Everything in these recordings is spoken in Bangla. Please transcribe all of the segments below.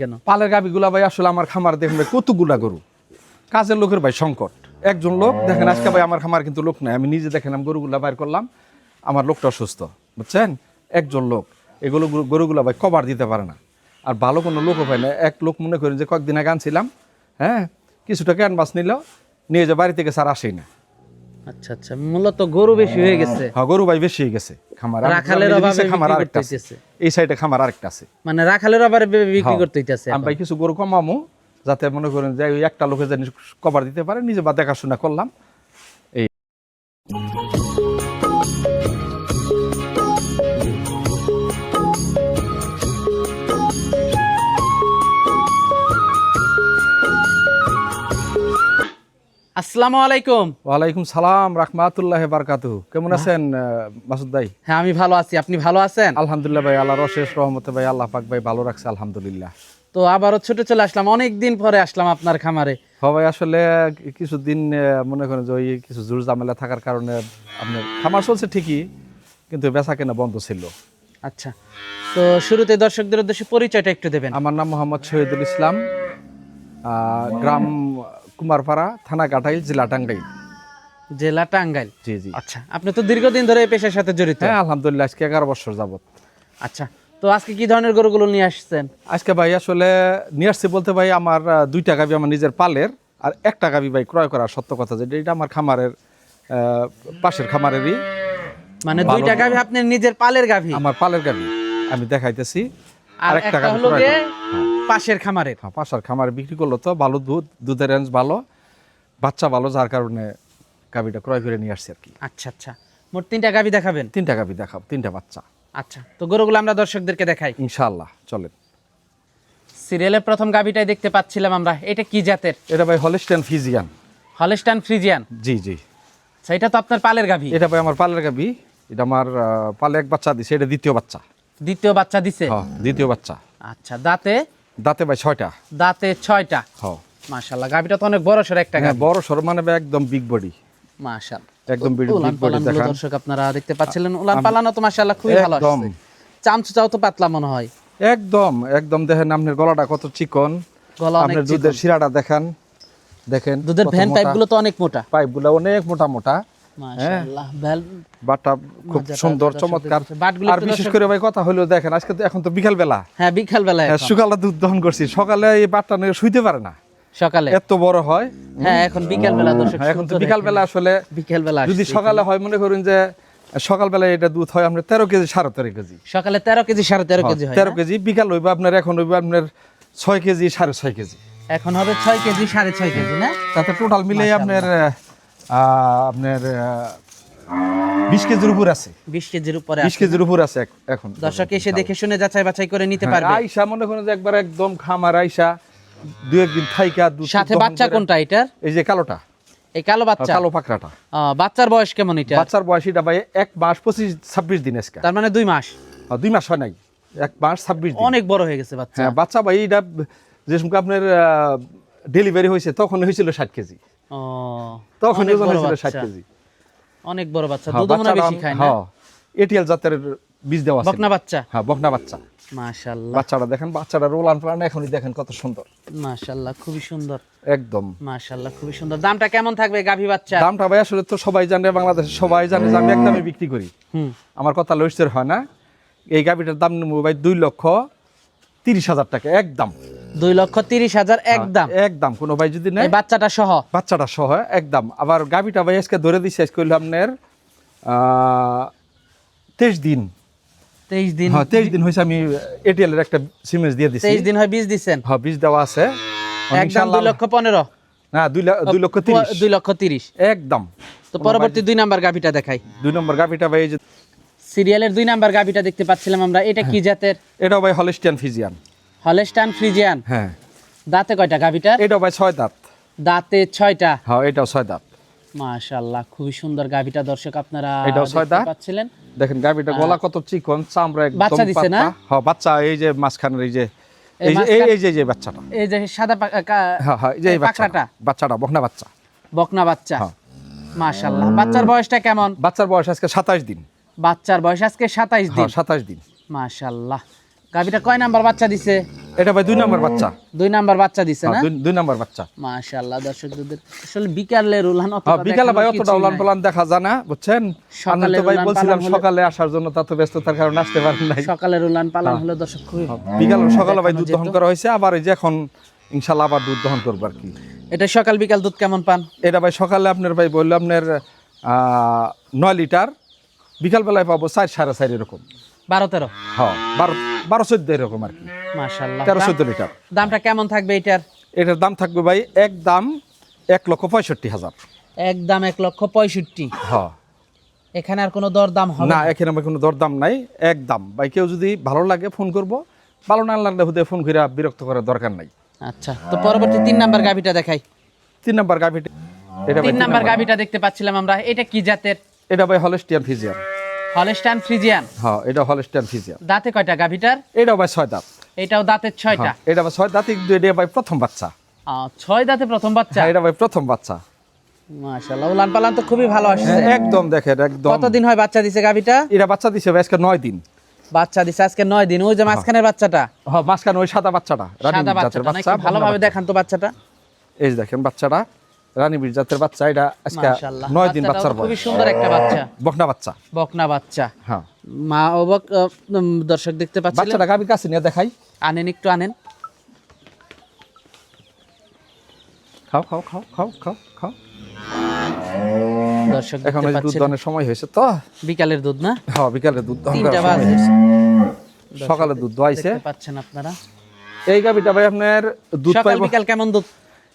কেন? পালের গাভিগুলা ভাই আসলে আমার খামার ভাই, কতগুলা গরু? কাজের লোকের ভাই সংকট। একজন লোক, দেখেন আজকে ভাই আমার খামার কিন্তু লোক নাই। আমি নিজে দেখেন গরুগুলা বাইর করলাম, আমার লোকটা অসুস্থ, বুঝছেন? একজন লোক, এগুলো গরু- গরুগুলা ভাই কভার দিতে পারে না। আর ভালো কোনো লোকও পায় না। এক লোক মনে করেন যে কয়েকদিন আগে আনছিলাম হ্যাঁ? কিছুটা ক্যানভাস নিল, নিয়ে যে বাড়ি থেকে স্যার আসেই না। আচ্ছা আচ্ছা মূলত গরু বেশি হয়ে গেছে। হ্যাঁ গরু ভাই বেশি হয়ে গেছে। খামার রাখালের অভাবে খামার আরেকটা আছে। এই সাইডে খামার আরেকটা আছে। মানে রাখালের আবার বিক্রি হ্যাঁ। করতে হইতেছে আমি ভাই কিছু গরু কমামো যাতে মনে করেন যে একটা লোকে জানি কভার দিতে পারে নিজে বা দেখাশোনা করলাম। আসসালামু আলাইকুম। ওয়ালাইকুম সালাম রাহমাতুল্লাহ বারকাতু কেমন আছেন আহ, মাসুদ ভাই? হ্যাঁ আমি ভালো আছি। আপনি ভালো আছেন? আলহামদুলিল্লাহ ভাই আল্লাহর অশেষ রহমতে ভাই আল্লাহ পাক ভাই ভালো রাখছে আলহামদুলিল্লাহ। তো আবারও ছুটে চলে আসলাম। অনেক দিন পরে আসলাম আপনার খামারে। হ্যাঁ ভাই আসলে কিছুদিন মনে করেন যে ওই কিছু জোর ঝামেলা থাকার কারণে আপনার খামার চলছে ঠিকই কিন্তু বেচা কেনা বন্ধ ছিল। আচ্ছা। তো শুরুতে দর্শকদের উদ্দেশ্যে পরিচয়টা একটু দেবেন। আমার নাম মোহাম্মদ শহীদুল ইসলাম গ্রাম কুমারপাড়া থানা গাটাইল জেলা টাঙ্গাইল। জেলা টাঙ্গাইল? জি জি। আচ্ছা আপনি তো দীর্ঘদিন ধরে এই পেশার সাথে জড়িত। হ্যাঁ আলহামদুলিল্লাহ আজকে এগারো বছর যাবত আচ্ছা তো আজকে কি ধরনের গরুগুলো নিয়ে আসছেন? আজকে ভাই আসলে নিয়ে আসছি বলতে ভাই আমার দুইটা গাবি আমার নিজের পালের আর একটা গাবি ভাই ক্রয় করার সত্য কথা যে এটা আমার খামারের পাশের খামারেরই। মানে দুইটা গাভী আপনার নিজের পালের গাভী? আমার পালের গাবি আমি দেখাইতেছি। আর একটা হলো। পাশের খামারের? হ্যাঁ পাশের খামারে বিক্রি করল তো ভালো দুধ দুধের রেঞ্জ ভালো বাচ্চা ভালো যার কারণে গাবিটা ক্রয় করে নিয়ে আসছি আর কি। আচ্ছা আচ্ছা। মোট তিনটা গাভী দেখাবেন? তিনটা গাবি দেখাবো তিনটা বাচ্চা। আচ্ছা তো গরুগুলো আমরা দর্শকদেরকে দেখাই। ইনশাআল্লাহ চলেন। সিরিয়ালের প্রথম গাভীটাই দেখতে পাচ্ছিলাম আমরা। এটা কি জাতের? এটা ভাই হলিস্টেন ফিজিয়ান হলস্টাইন ফ্রিজিয়ান জি জি। আচ্ছা এটা তো আপনার পালের গাভী? এটা ভাই আমার পালের গাবি এটা আমার পালে এক বাচ্চা দিছে এটা দ্বিতীয় বাচ্চা। দ্বিতীয় বাচ্চা দিছে? হ্যাঁ দ্বিতীয় বাচ্চা। আচ্ছা দাঁতে? দাঁতে ভাই ছয়টা? দাঁতে ছয়টা। হ্যাঁ। মাশাল্লাহ গাভীটা তো অনেক বড় সর একটা গাভী। বড় সর মানে একদম বিগ বডি মাশাল একদম বিগ বডি দেখান। দর্শক আপনারা দেখতে পাচ্ছিলেন। উলান পালানো তো মাশাআল্লাহ খুবই ভালো একদম। আসছে। চামচুচাও তো পাতলা মনে হয়। একদম একদম দেখেন আপনার গলাটা কত চিকন। গলা অনেক আপনার দুধের শিরাটা দেখান। দেখেন দুধের ভ্যান পাইপগুলো তো অনেক মোটা। পাইপগুলো অনেক মোটা মোটা। মাশাআল্লাহ বাটটা খুব সুন্দর চমৎকার। আর বিশেষ করে ভাই কথা হলো দেখেন আজকে তো এখন তো বিকাল বেলা হ্যাঁ বিকাল বেলায় হ্যাঁ, সকালে দুধ দহন করছি। সকালে এই বাটটা নিয়ে শুইতে পারে না। সকালে। এত বড় হয়। হ্যাঁ এখন বিকাল বেলা দর্শক হ্যাঁ, এখন তো বিকাল বেলা আসলে বিকেল বেলা যদি সকালে হয় মনে করুন যে সকালবেলায় এটা দুধ হয় আপনার তেরো কেজি সাড়ে তেরো কেজি। সকালে তেরো কেজি সাড়ে তেরো কেজি তেরো কেজি বিকাল হইবে আপনার এখন হইবে আপনার ছয় কেজি সাড়ে ছয় কেজি। এখন হবে ছয় কেজি সাড়ে ছয় কেজি না? তাতে টোটাল মিলে আপনার আপনার বিশ কেজির উপর আছে। বিশ কেজির উপরে বিশ কেজির উপর আছে এখন। দর্শক এসে দেখে শুনে যাচাই বাছাই করে নিতে পারবে। হ্যাঁ, আইসা মনে করেন যে একবার একদম খামার আইসা দু একদিন থাইকা সাথে বাচ্চা কোনটা এটার? এই যে কালোটা। এই কালো বাচ্চা? কালো পাকড়াটা। বাচ্চার বয়স কেমন এটা? বাচ্চার বয়সীটা ভাই এক মাস পঁচিশ ছাব্বিশ দিন আজকে। তার মানে দুই মাস। দুই মাস হয় নাই। এক মাস ছাব্বিশ দিন। অনেক বড় হয়ে গেছে বাচ্চা। হ্যাঁ বাচ্চা ভাই এটা যে সময় আপনার ডেলিভারি হয়েছে তখন হয়েছিল ষাট কেজি। তখন ওজন হয়েছিল ষাট কেজি। অনেক বড় বাচ্চা দুধ মনে বেশি খায় না? হ্যাঁ এটিএল জাতের বীজ দেওয়া আছে। বকনা বাচ্চা? হ্যাঁ বকনা বাচ্চা। মাশাল্লাহ বাচ্চাটা দেখেন বাচ্চাটা রোলান প্রাণ এখনই দেখেন কত সুন্দর। মাশাল্লাহ খুবই সুন্দর। একদম। মাশাল্লাহ খুবই সুন্দর। দামটা কেমন থাকবে গাভী বাচ্চা? দামটা ভাই আসলে তো সবাই জানে বাংলাদেশে সবাই জানে যে আমি একদমই বিক্রি করি। হুম। আমার কথা লইসের হয় না। এই গাভিটার দাম নেব ভাই দুই লক্ষ তিরিশ হাজার টাকা একদম। দুই লক্ষ তিরিশ হাজার একদম একদম কোনো ভাই যদি নেয় এই বাচ্চাটা সহ। বাচ্চাটা সহ একদম। আবার গাভিটা ভাই আজকে ধরে দিচ্ছে আজকে হইল আপনার তেইশ দিন। তেইশ দিন হ্যাঁ তেইশ দিন হয়েছে আমি এটিএল এর একটা সিমেন্স দিয়ে দিচ্ছি তেইশ দিন হয় বীজ দিচ্ছেন হ্যাঁ বীজ দেওয়া আছে। একদম দুই লক্ষ পনেরো। না দুই দুই লক্ষ তিরিশ। দুই লক্ষ তিরিশ। একদম। তো পরবর্তী দুই নাম্বার গাভিটা দেখাই। দুই নম্বর গাভিটা ভাই সিরিয়ালের দুই নাম্বার গাভিটা দেখতে পাচ্ছিলাম আমরা এটা কি জাতের? এটাও ভাই হলিস্টিয়ান ফিজিয়ান। হলেস্টান ফ্রিজিয়ান। হ্যাঁ। দাঁতে কয়টা গাভিটার? এটাও ভাই ছয় দাঁত। দাঁতে ছয়টা? হ্যাঁ এটাও ছয় দাঁত। মাশাআল্লাহ খুবই সুন্দর গাভিটা দর্শক আপনারা এটাও ছয় দাঁত? পাচ্ছিলেন। দেখেন গাভিটা গলা কত চিকন চামড়া একদম বাচ্চা দিছে না? হ্যাঁ বাচ্চা এই যে মাঝখানের এই যে এই এই যে এই- যে বাচ্চাটা। এই যে সাদা হ্যাঁ হ্যাঁ এই যে বাচ্চাটা। বাচ্চাটা বকনা বাচ্চা। বকনা বাচ্চা। হ্যাঁ। মাশাআল্লাহ বাচ্চার বয়সটা কেমন? বাচ্চার বয়স আজকে সাতাশ দিন। বাচ্চার বয়স আজকে সাতাইশ হ্যাঁ দিন। সাতাশ দিন। মাশাআল্লাহ। গাভিটা কয় নাম্বার বাচ্চা দিছে? এটা ভাই দুই নম্বর বাচ্চা। দুই নাম্বার বাচ্চা দিছে হ্যাঁ, না? দুই- নম্বর বাচ্চা। মাশাআল্লাহ দর্শক আসলে বিকালের উলান অতটা হ্যাঁ, বিকালে ভাই অতটা উলান। পালান দেখা যায় না বুঝছেন? সকালে ভাই বলছিলাম সকালে আসার জন্য তা তো ব্যস্ততার কারণে আসতে পারেন নাই। সকালের উলান পালান হ্যাঁ। হলো দর্শক খুবই বিকাল সকালে ভাই দুধ দহন করা হয়েছে আবার এই যে এখন ইনশাআল্লাহ আবার দুধ দহন করব আর কি। এটা সকাল বিকাল দুধ কেমন পান? এটা ভাই সকালে আপনার ভাই বলল আপনার আহ, নয় লিটার বিকালবেলায় পাবো চার সাড়ে চার এরকম। বারো তেরো। হ্যাঁ বারো বারো চোদ্দ এরকম আর কি। মাশাআল্লাহ। তেরো চোদ্দ লিটার। দামটা কেমন থাকবে এটার? এটার দাম থাকবে ভাই এক দাম এক লক্ষ পঁয়ষট্টি হাজার। একদম এক লক্ষ পঁয়ষট্টি। হ্যাঁ। এখানে আর কোনো দর দাম হবে না এখানে আমার কোনো দরদাম নাই এক দাম। ভাই কেউ যদি ভালো লাগে ফোন করব ভালো না লাগলে হুদে ফোন করে বিরক্ত করার দরকার নাই। আচ্ছা তো পরবর্তী তিন নাম্বার গাভিটা দেখাই। তিন নাম্বার গাভি এটা তিন নাম্বার। গাভিটা দেখতে পাচ্ছিলাম আমরা এটা কি জাতের? এটা ভাই হলস্টিয়ান ফিজিয়ান। Holstein Friesian. হ্যাঁ এটা হলস্টিয়ান ফিজিয়ান দাঁতে কয়টা গাভিটার? এটা ভাই ছয় দাঁত। এটাও দাঁতের ছয়টা? হ্যাঁ, এটা ভাই ছয় দাঁত কিন্তু এটা ভাই প্রথম বাচ্চা। ছয় দাঁতে প্রথম বাচ্চা? হ্যাঁ এটা ভাই প্রথম বাচ্চা। মাশাআল্লাহ উলান পালান তো খুবই ভালো আসছে। হ্যাঁ, একদম দেখেন একদম। কতদিন হয় বাচ্চা দিছে গাভিটা? এটা বাচ্চা দিছে আজকে নয় দিন। বাচ্চা দিছে আজকে নয় দিন ওই যে মাঝখানের বাচ্চাটা? হ্যাঁ মাঝখানে ওই সাদা বাচ্চাটা সাদা বাচ্চাটা বাচ্চা ভালোভাবে দেখান তো বাচ্চাটা। এই দেখেন বাচ্চাটা। রানী বীর জাতের বাচ্চা এটা আজকে নয় দিন বাচ্চার খুবই সুন্দর একটা বাচ্চা। বকনা বাচ্চা। বকনা বাচ্চা। হ্যাঁ। মা অবাক দর্শক দেখতে বাচ্চাটা গাভীর কাছে নিয়ে দেখাই। আনেন একটু আনেন। খাও খাও খাও খাও খাও খাও। দর্শক এখন দুধ পাচ্ছেন সময় হয়েছে তো। বিকালের দুধ না? হ্যাঁ বিকালে দুধ তিনটা বাজে। সকালে দুধ দোয়াইছে। পাচ্ছেন আপনারা। এই গাভীটা ভাই আপনার দুধ সকাল পাইব বিকাল কেমন দুধ?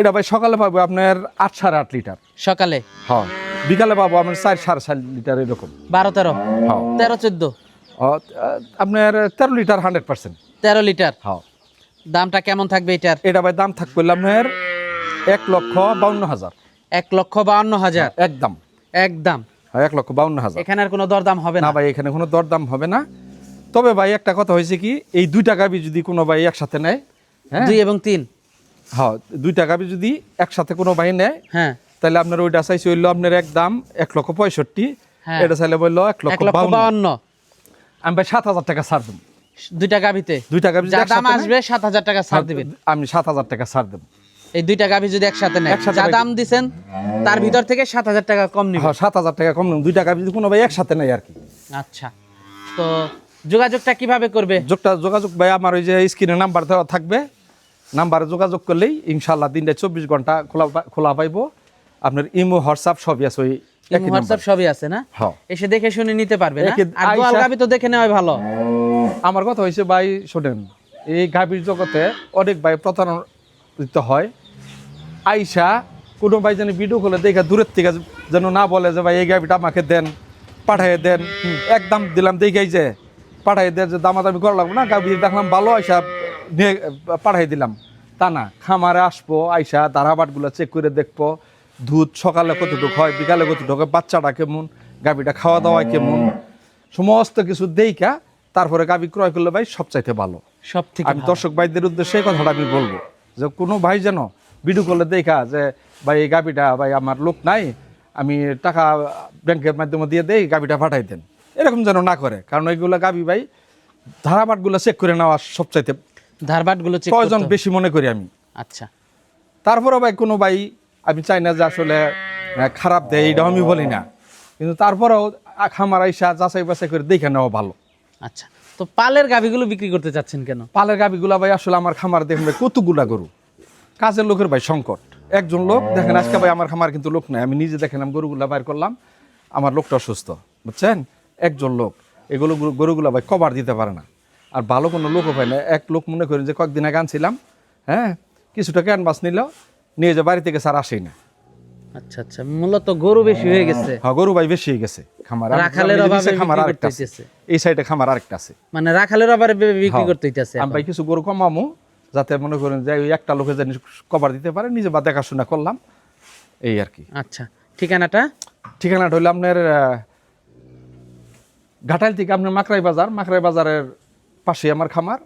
এটা ভাই সকালে পাবো আপনার আট সাড়ে আট লিটার। সকালে? হ্যাঁ। বিকালে পাবো আপনার চার সাড়ে চার লিটার এরকম। বারো তেরো? হ্যাঁ। তেরো চোদ্দ? আপনার তেরো লিটার হান্ড্রেড পার্সেন্ট। তেরো লিটার? হ্যাঁ। দামটা কেমন থাকবে এটার? এটা ভাই দাম থাকবে আপনার এক লক্ষ বাউন্ন হাজার। এক লক্ষ বাউন্ন হাজার? একদম। একদম। হ্যাঁ এক লক্ষ বাউন্ন হাজার। এখানে আর কোনো দরদাম হবে না না? ভাই এখানে কোনো দরদাম হবে না। তবে ভাই একটা কথা হয়েছে কি এই দুইটা গাবি যদি কোনো ভাই একসাথে নেয় হ্যাঁ? দুই এবং তিন? হ্যাঁ দুইটা গাবি যদি একসাথে কোনো ভাই নেয় হ্যাঁ। তাহলে আপনার ওইটা চাইছে হইল আপনার এক দাম এক লক্ষ পঁয়ষট্টি। হ্যাঁ। এটা চাইলে বলল এক লক্ষ বাউন্ন। আমি ভাই সাত হাজার টাকা ছাড় দেবো। দুইটা গাভিতে দুইটা যা দাম আসবে সাত হাজার টাকা ছাড় দিবেন। আমি সাত হাজার টাকা ছাড় দেবো। এই দুইটা গাভি যদি একসাথে নেয় একসাথে যা দাম দিছেন তার ভিতর থেকে সাত হাজার টাকা কম নিবে হ্যাঁ সাত হাজার টাকা কম নেব। দুইটা গাবি যদি কোনো ভাই একসাথে নেয় আর কি। আচ্ছা। তো যোগাযোগটা কীভাবে করবে? যোগটা যোগাযোগ ভাই আমার ওই যে স্ক্রিনে নাম্বার দেওয়া থাকবে। নাম্বারে যোগাযোগ করলেই ইনশাল্লাহ দিনটা চব্বিশ ঘণ্টা খোলা খোলা পাইবো। আপনার ইমো হোয়াটসঅ্যাপ সবই আছে ওই হোয়াটসঅ্যাপ সবই আছে না? হ্যাঁ। এসে দেখে শুনে নিতে পারবে না? আর গোয়াল গাভি তো দেখে নেওয়াই ভালো। আমার কথা হয়েছে ভাই শোনেন এই গাভীর জগতে অনেক ভাই প্রতারণিত হয়। আইসা কোনো ভাই যেন ভিডিও করলে দেখে দূরের থেকে যেন না বলে যে ভাই এই গাভীটা আমাকে দেন পাঠিয়ে দেন। একদম দিলাম দেখাই যে পাঠিয়ে দেন যে দামাদামি করা লাগবে না। গাভী দেখলাম ভালো আইসা নিয়ে পাঠিয়ে দিলাম। তা না খামারে আসব আইসা ধারাবাটগুলো চেক করে দেখব দুধ সকালে কতটুকু হয় বিকালে কতটুকু হয় বাচ্চাটা কেমন গাভীটা খাওয়া দাওয়া কেমন সমস্ত কিছু দেইকা তারপরে গাভী ক্রয় করলে ভাই সবচাইতে ভালো। সব থেকে আমি দর্শক ভাইদের উদ্দেশ্যে কথাটা আমি বলব যে কোনো ভাই যেন ভিডিও করলে দেখা যে ভাই এই গাভীটা ভাই আমার লোক নাই আমি টাকা ব্যাংকের মাধ্যমে দিয়ে দেই গাভীটা পাঠাই দেন। এরকম যেন না করে কারণ ওইগুলো গাভী ভাই ধারাবাটগুলো চেক করে নেওয়া সবচাইতে ধারবাটগুলো প্রয়োজন বেশি মনে করি আমি। আচ্ছা। তারপরে ভাই কোনো ভাই আমি চাই না যে আসলে খারাপ দেয় এইটাও আমি বলি না। কিন্তু তারপরেও খামার আইসা যাচাই বাছাই করে দেখে নেওয়া ভালো। আচ্ছা। তো পালের গাভিগুলো বিক্রি করতে চাচ্ছেন কেন? পালের গাবিগুলা ভাই আসলে আমার খামার দেখবেন কতগুলা গরু? কাজের লোকের ভাই সংকট। একজন লোক দেখেন আজকে ভাই আমার খামার কিন্তু লোক নাই আমি নিজে দেখেলাম গরুগুলা বাইর করলাম আমার লোকটা অসুস্থ বুঝছেন? একজন লোক এগুলো গরু- গরুগুলা ভাই কভার দিতে পারে না। আর ভালো কোনো লোকও পায় না। এক লোক মনে করেন যে কয়েকদিন আগে আনছিলাম হ্যাঁ কিছুটা ক্যানভাস নিল নিয়ে যে বাড়ি থেকে স্যার আসেই না আচ্ছা আচ্ছা মূলত গরু বেশি হয়ে গেছে। হ্যাঁ গরু ভাই বেশি হয়ে গেছে। খামার রাখালের অভাবে খামার আরেকটা আছে। এই সাইডে খামার আরেকটা আছে। মানে রাখালের আবার বিক্রি হ্যাঁ। করতে হইতেছে আমি ভাই কিছু গরু কমামো যাতে মনে করেন যে ওই একটা লোকে জানি কভার দিতে পারে নিজে বা দেখাশোনা করলাম এই আর কি। আচ্ছা ঠিকানাটা? ঠিকানাটা হইল আপনার ঘাটাল থেকে আপনার মাকড়াই বাজার মাকড়াই বাজারের পাশে আমার খামার।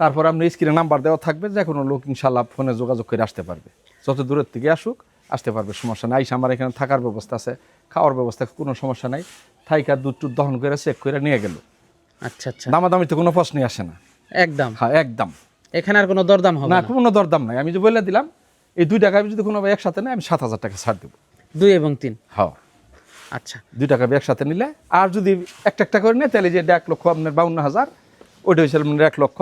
তারপর আপনি স্ক্রিনে নাম্বার দেওয়া থাকবে যে কোনো লোক ইনশাল্লাহ ফোনে যোগাযোগ করে আসতে পারবে। যত দূরের থেকে আসুক আসতে পারবে সমস্যা নাই। আমার এখানে থাকার ব্যবস্থা আছে খাওয়ার ব্যবস্থা কোনো সমস্যা নাই। থাইকা দুধ টুধ দহন করে চেক করে নিয়ে গেল। আচ্ছা আচ্ছা। দামাদামি তো কোনো প্রশ্নই আসে না। একদম। হ্যাঁ একদম। এখানে আর কোনো দরদাম হবে না কোনো দরদাম নাই। আমি যে বলে দিলাম এই দুই টাকা আমি যদি কোনো একসাথে নেয় আমি সাত হাজার টাকা ছাড় দেবো। দুই এবং তিন? হ্যাঁ। আচ্ছা। দুই টাকা একসাথে নিলে আর যদি একটা একটা করে নেয় তাহলে যে এক লক্ষ আপনার বাউন্ন হাজার ওইটা হয়েছিল আপনার এক লক্ষ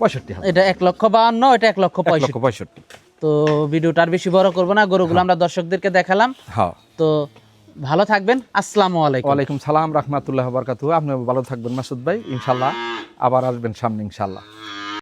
পঁয়ষট্টি হাজার। এটা এক লক্ষ বাহান্ন এটা এক লক্ষ পঁয়ষট্টি। পঁয়ষট্টি। তো ভিডিওটা আর বেশি বড় করব না গরুগুলো আমরা দর্শকদেরকে দেখালাম। হ্যাঁ। তো ভালো থাকবেন আসসালামু আলাইকুম। ওয়ালাইকুম সালাম রহমতুল্লাহ বরকাতু আপনি ভালো থাকবেন মাসুদ ভাই ইনশাল্লাহ আবার আসবেন সামনে ইনশাল্লাহ।